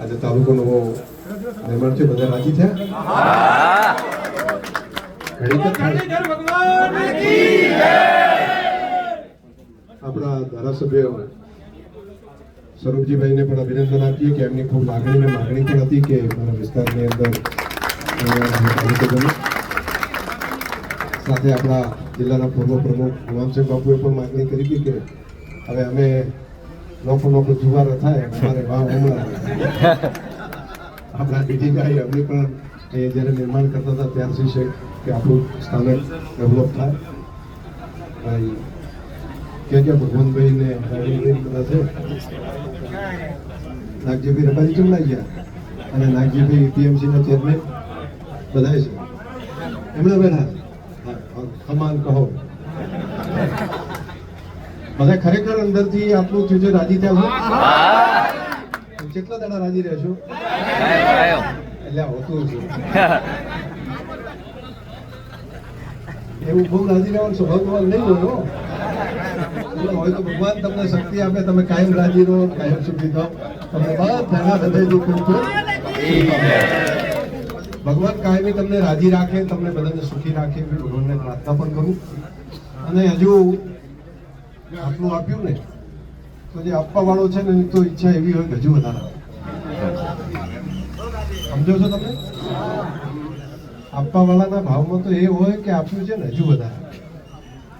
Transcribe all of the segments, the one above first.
આજે તાલુકો નવો નિર્માણ છે બધા રાજી થાય. આપણા ધારાસભ્ય સ્વરૂપજીભાઈને પણ અભિનંદન આપીએ કે એમની ખૂબ લાગણી ને માગણી પણ હતી કે મારા વિસ્તારની અંદર સાથે આપણા જિલ્લાના પૂર્વ પ્રમુખ ગુલામસિંહ બાપુએ પણ માગણી કરી હતી કે હવે અમે લોકો લોકો જુવારો થાય અમારે ભાવ હમણાં આપણા બીજીભાઈ અમને પણ એ જ્યારે નિર્માણ કરતા હતા ત્યાર છે કે આપણું સ્થાનક ડેવલપ થાય. ભાઈ ક્યાં ક્યાં ભગવાનભાઈ ને બધા છે? નાગજીભાઈ રબારી ચમડાઈ ગયા અને નાગજીભાઈ પીએમસી ના ચેરમેન બધા છે. એમણે બેઠા હા, સમાન કહો. બધા ખરેખર અંદરથી આપણું થયું છે રાજી થયા છો કેટલા દાડા રાજી રહેશો એટલે હોતું છે એવું બહુ રાજી રહેવાનું સ્વભાવ નહીં બોલો હોય તો ભગવાન તમને શક્તિ આપે તમે કાયમ રાજી રહો કાયમ સુખી થાવ તમને બધાના હૃદયથી ખૂબ ભગવાન કાયમી તમને રાજી રાખે તમને બધાને સુખી રાખે એવી ભગવાનને પ્રાર્થના પણ કરું. અને હજુ આટલું આપ્યું ને, તો જે આપવા વાળો છે ને, તો ઈચ્છા એવી હોય કે હજુ વધારે. સમજો છો તમે? આપવા વાળાના ભાવમાં તો એ હોય કે આપ્યું છે ને, હજુ વધારે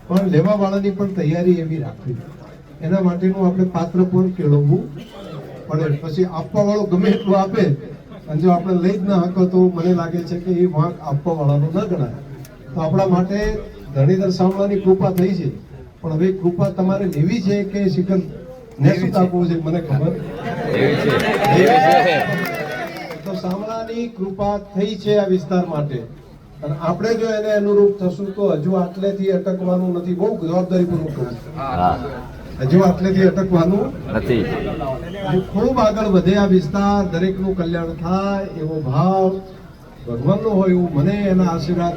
પણ લેવા વાળાની પણ તૈયારી એવી રાખવી. એના માટેનું આપણે પાત્ર પણ કેળવવું પડે. પછી આપવા વાળો ગમે એટલું આપે, અને જો આપણે લઈ જ ના હકો તો મને લાગે છે કે એ વાંક આપવા વાળાનો ન ગણાય. તો આપણા માટે ધણીધર સાંભળવાની કૃપા થઈ છે. પણ હવે કૃપા તમારે લેવી છે કે શિખર ને શું આપવું છે. મને ખબર? તો સામળાની કૃપા થઈ છે આ વિસ્તાર માટે. અને આપણે જો એને અનુરૂપ થશું તો હજુ આટલેથી અટકવાનું નથી. બહુ જવાબદારીપૂર્વક કહું. હજુ આટલેથી અટકવાનું નથી. ખૂબ આગળ વધે આ વિસ્તાર. દરેકનું કલ્યાણ થાય એવો ભાવ ભગવાનનો હોય એવું મને એના આશીર્વાદ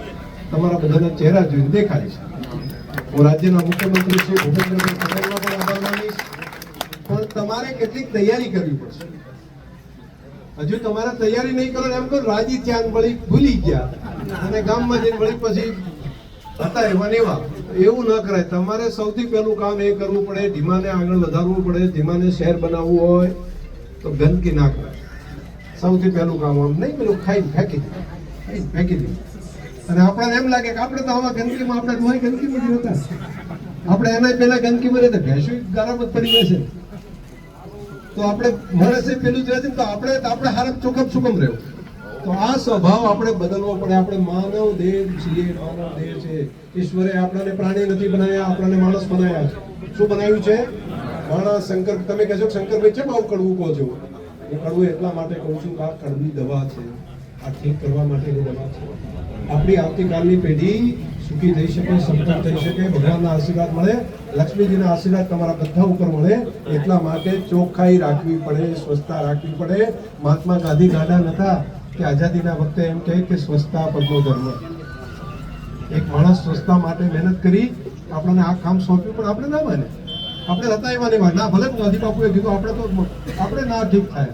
તમારા બધાના ચહેરા જોઈને દેખાય છે. હું રાજ્યના મુખ્યમંત્રી શ્રી ભૂપેન્દ્રભાઈ પટેલનો પણ આભાર માનીશ. પણ તમારે કેટલીક તૈયારી કરવી પડશે. હજુ તમારે તૈયારી નહીં કરો એમ કરો રાજી થયા વળી ભૂલી ગયા. અને ગામમાં જઈને વળી પછી હતા એવા ને એવા. એવું ન કરાય. તમારે સૌથી પહેલું કામ એ કરવું પડે, ધીમાને આગળ વધારવું પડે, ધીમાને શહેર બનાવવું હોય, તો ગંદકી ના કરાય. સૌથી પહેલું કામ આમ નહીં, પેલું ખાઈને ફેંકી દે. ફેંકી દે. અને આપણને એમ લાગે કે આપણે તો આવા ગંદકીમાં, આપણે ડોહાઈ ગંદકીમાં જ રહેતા આપણે એના પહેલા ગંદકીમાં રહેતા ભેંસું ગારામાં પડી જશે તો આપણે માણસે પેલું જ છે તો આપણે આપણે હારમ ચોખમ સુકમ રહેવું. તો આ સ્વભાવ આપણે બદલવો પડે. આપણે માનવ દેહ છીએ, માનવ દેહ છે. ઈશ્વરે આપણને પ્રાણી નથી બનાવ્યા, આપણને માણસ બનાવ્યા છે. શું બનાવ્યું છે? માણસ, શંકર, તમે કહેશો શંકર શંકરભાઈ છે બહુ કડવું કહો છો? હું કડવું એટલા માટે કહું છું કે આ કડવી દવા છે. આ ઠીક કરવા માટેની દવા છે. આપણી આવતીકાલની પેઢી સુખી થઈ શકે, સંપન્ન થઈ શકે. ભગવાનના આશીર્વાદ મળે, લક્ષ્મીજીના આશીર્વાદ તમારા બધા ઉપર મળે. એટલા માટે ચોખ્ખાઈ રાખવી પડે, સ્વચ્છતા રાખવી પડે. મહાત્મા ગાંધી ગાડા નતા કે આઝાદીના વખતે એમ કહે કે સ્વચ્છતા પદનો ધર્મ. એક માણસ સ્વચ્છતા માટે મહેનત કરી આપણને આ કામ સોંપ્યું, પણ આપણે ના માને. આપણે હતા એવા નહીં ના, ભલે ગાંધી બાપુએ કીધું, આપણે તો આપણે ના ઠીક થાય.